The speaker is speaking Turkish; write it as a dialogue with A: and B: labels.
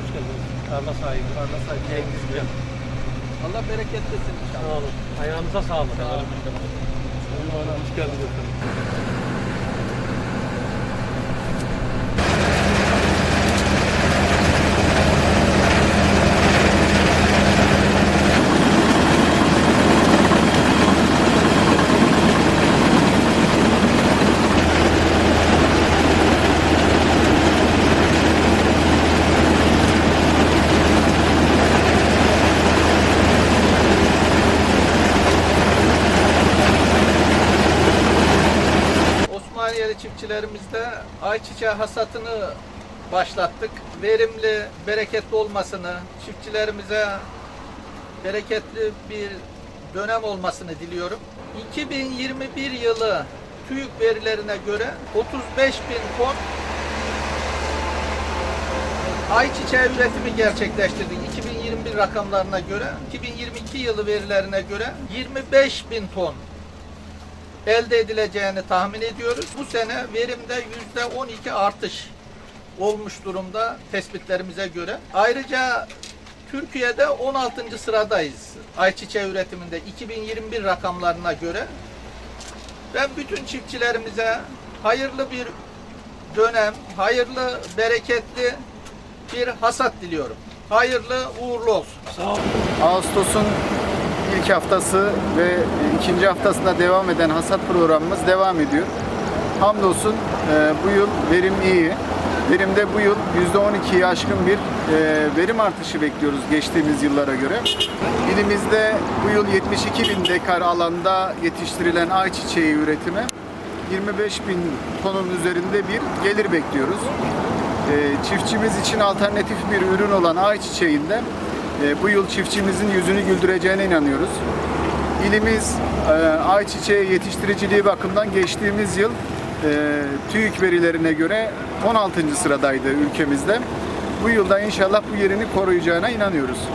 A: Hoş geldiniz. Tarla sahibi. Tarla sahibi. Cengiz Bey. Allah bereketlesin inşallah.
B: Sağ olun. Ayağınıza sağlık.
A: Sağ olun.
B: Hoş geldiniz.
A: Osmaniyeli çiftçilerimizde ayçiçeği hasatını başlattık. Verimli, bereketli olmasını, çiftçilerimize bereketli bir dönem olmasını diliyorum. 2021 yılı TÜİK verilerine göre 35 bin ton ayçiçeği üretimi gerçekleştirdik 2021 rakamlarına göre. 2022 yılı verilerine göre 25 bin ton elde edileceğini tahmin ediyoruz. Bu sene verimde yüzde 12 artış olmuş durumda tespitlerimize göre. Ayrıca Türkiye'de 16. sıradayız ayçiçeği üretiminde 2021 rakamlarına göre. Ben bütün çiftçilerimize hayırlı bir dönem, hayırlı, bereketli bir hasat diliyorum. Hayırlı, uğurlu olsun.
B: Sağ olun.
C: Ağustos'un ilk haftası ve ikinci haftasında devam eden hasat programımız devam ediyor. Hamdolsun e, bu yıl verim iyi. Verimde bu yıl %12'yi aşkın bir e, verim artışı bekliyoruz geçtiğimiz yıllara göre. İlimizde bu yıl 72 bin dekar alanda yetiştirilen ayçiçeği üretimi 25 bin tonun üzerinde bir gelir bekliyoruz. E, çiftçimiz için alternatif bir ürün olan ayçiçeğinden e, bu yıl çiftçimizin yüzünü güldüreceğine inanıyoruz. İlimiz e, ayçiçeği yetiştiriciliği bakımından geçtiğimiz yıl e, TÜİK verilerine göre 16. sıradaydı ülkemizde. Bu yılda inşallah bu yerini koruyacağına inanıyoruz.